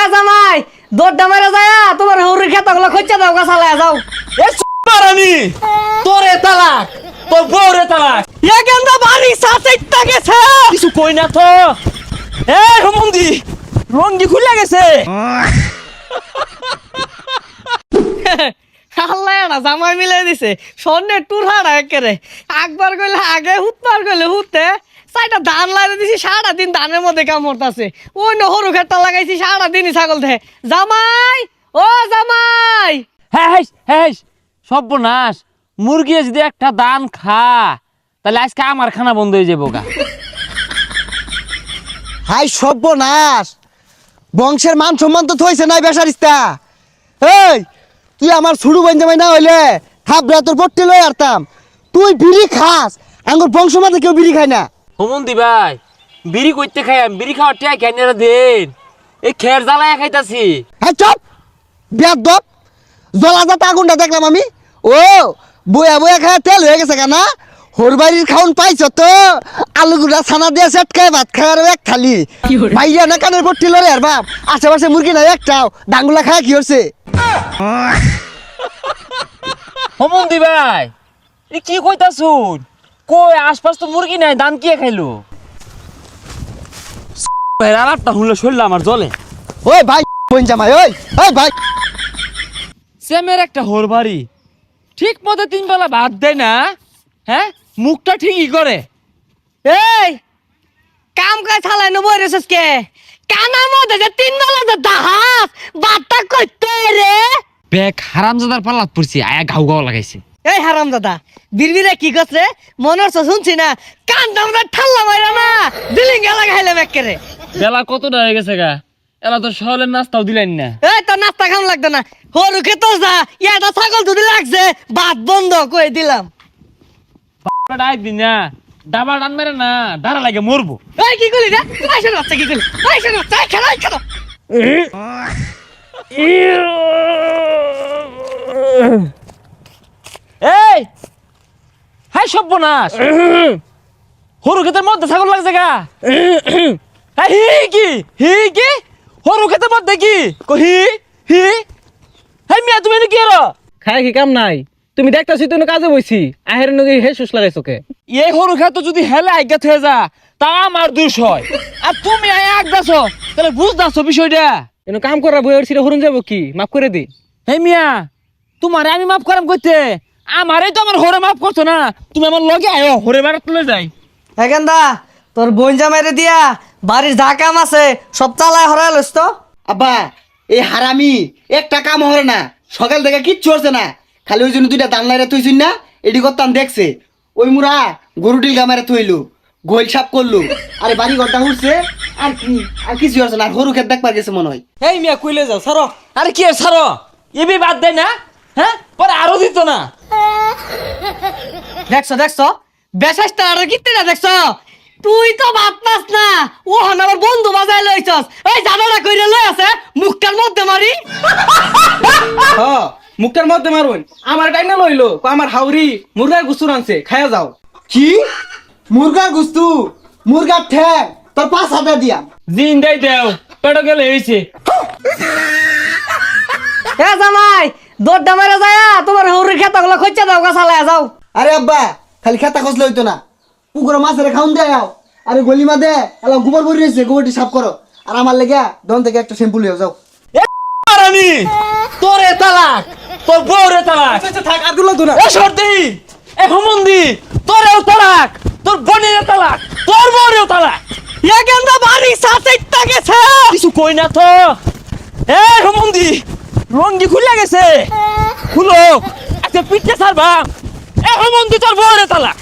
এ জামাই দৌড়টা মেরে যায় তোমার হৌরির খেতাগুলো খোঁজা দাও গাছালায় যাও। এ মারানি তোরে তালাক তোর বউরে তালাক। এ গেন্দা বাড়ি সাথে গেছে। কিছু কই না তো। এ রমন্দি রঙ্গি খুলে গেছে। আল্লাহ না জামাই মিলে দিছে। স্বর্ণের টুর হারা একেরে একবার গেলে আগে হুতবার গেলে হুতে। চাইটা ধান লাগিয়ে দিছি সারা দিন ধানের মধ্যে কামড়তাছে ওই না হরু খেটটা লাগাইছি সারা দিনই ছাগল ধে জামাই ও জামাই! হ্যাঁ হ্যাঁ সর্বনাশ মুরগি যদি একটা দান খা তাহলে আজকে আমার খানা বন্ধ হয়ে যাব গা। হাই সর্বনাশ! বংশের মান সম্মান তো থইছে নাই বেসারিস্তা। এই তুই আমার ছুড়ু বান্ধে না হইলে থাপড়া তোর পট্টি লই আরতাম। তুই বিড়ি খাস আঙ্গুর বংশ মাঝে কেউ বিড়ি খায় না। হোমন্দি ভাই। বিড়ি করতে খাই আমি বিড়ি খাওয়ার টিয়া কেন দেন। এই খের জ্বালায় খাইতাছি। হ্যাঁ চপ! বিয়ার দপ! জলাজাত আগুনটা দেখলাম আমি। ও বয়া বয়া খায় তেল হয়ে গেছে কেনা? হরবাড়ির খাউন পাইছ তো? আলু গুড়া ছানা দিয়ে সেট খায় ভাত খায় আর এক খালি ভাইয়া না কানের পট্টি লড়ে আর বাপ। আশেপাশে মুরগি নাই একটাও। ডাঙ্গুলা খায় কি হচ্ছে হোমন্দি ভাই। কি কইতাছুন? কই আশপাশ তো মুরগি নাই দান কে খাইলো? আলাপটা শুনলে শরীর আমার জলে ওই ভাই বোন জামাই ওই ওই ভাই। সেমের একটা হোর বাড়ি ঠিক মতো তিন বেলা ভাত দেয় না হ্যাঁ? মুখটা ঠিকই করে। এই কাম কাজ ছালাই নেব রেছিস কে? কানার মধ্যে যে তিন বেলা যে দাহাস বাট্টা করতে রে? ব্যাগ হারামজাদার পাল্লাত পড়ছি আয়া ঘাউ ঘাউ লাগাইছে। এই হারাম দাদা বিড়বিড়ে কি করছে? মনে হচ্ছে শুনছি না কান দামটা ঠাল্লা মাইরা না বিলিং গেলা খাইলাম একেরে বেলা কতটা হয়ে গেছে গা? এলা তো সহলের নাস্তাও দিলেন না। এই তো নাস্তা খাম লাগতো না। হরু খেতো যা ইয়াটা ছাগল দুধ লাগছে ভাত বন্ধ কই দিলাম। ডাক দিন না ডাবা ডান মেরে না ডানা লাগে মরবো। এই কি করলি রে? আইসা বাচ্চা কি করলি? আইসা বাচ্চা খেলা খেলা। এই! হাই সর্বনাশ হরু ক্ষেতের মধ্যে ছাগল লাগছে গা? হ্যাঁ, হি কি? হি কি? হরু ক্ষেতের মধ্যে কি? হি হি? হ্যাঁ মিয়া তুমি কি আর খাই কি কাম নাই? তুমি দেখতাছি তুমি কাজে বইছি। আহের হে সুস লাগাইছো কে? এই হরু যদি হেলে আজ্ঞা হয়ে যা তা আমার দোষ হয়। আর তুমি আয় আগদাছ তাহলে বুঝদাছ বিষয়টা? এনে কাম করা ছিঁড়ে হরুন যাব কি? মাফ করে দি। হে মিয়া তোমারে আমি মাফ করাম করতে আমারই তো আমার হরে মাফ করছ না। তুমি আমার লগে আয়ো হরে বেড়া তুলে যাই। এখানদা তোর বোন জামাইরে দিয়া বাড়ির যা কাম আছে সব চালায় হরাই লইস তো। আব্বা এই হারামি একটা কাম হরে না। সকাল থেকে কিচ্ছু হচ্ছে না। খালি ওই জন্য দুইটা দান লাইরা তুইছিস না এডি করতাম দেখছে। ওই মুরা গরু ডিল গামারে তুইলু গোল সাপ করলু। আরে বাড়ি ঘরটা উঠছে আর কি আর কিছু হচ্ছে না। আর গরু খেত দেখবার গেছে মনে হয়। এই মিয়া কইলে যাও সারো আরে কি আর ছাড়ো। এবি বাদ দেয় না হ্যাঁ? পরে আরও দিত না। দেখছ দেখছ? বেশাসটা আর কিতে না দেখছ? তুই তো ভাত পাস না ও হন আমার বন্ধু বাজায় লইছস। এই জানালা কইরে লই আছে মুখটার মধ্যে মারি। হ মুখটার মধ্যে মারুন। আমার টাইম না লইলো কো আমার হাউরি মুরগার গুসুর আনছে খায়া যাও। কি? মুরগার গুস্তু? মুরগার ঠ্যাং তোর পাঁচ হাজার দিয়া। দিন দেয় দেও পেটো গেলে হয়েছে এ জামাই দৌড়টা মেরে যায় তোমার হৌরির খেতাগুলো খোঁজা দাও গাছালায় যাও। আরে আব্বা খালি খেতা খসলে হইতো না। পুকুরে মাছের খাউন দেয় আও। আরে গলি মা দে এলা গোবর ভরি রয়েছে গোবরটি সাফ করো। আর আমার লেগে দন থেকে একটা শ্যাম্পু লিয়ে যাও। রানী তোরে তালাক তোর বউরে তালাক। থাক আরগুলো তো না। এ সর্দি এ হুমন্দি তোরেও তালাক তোর বোনের তালাক তোর বউরেও তালাক। এ গেন্দা বাড়ি সাথে গেছে। কিছু কই না তো। এ হুমন্দি রঙ্গি খুলে গেছে। খুলো। একটা পিঠে সারবা এখন মন্দির তোর বউরে তালাক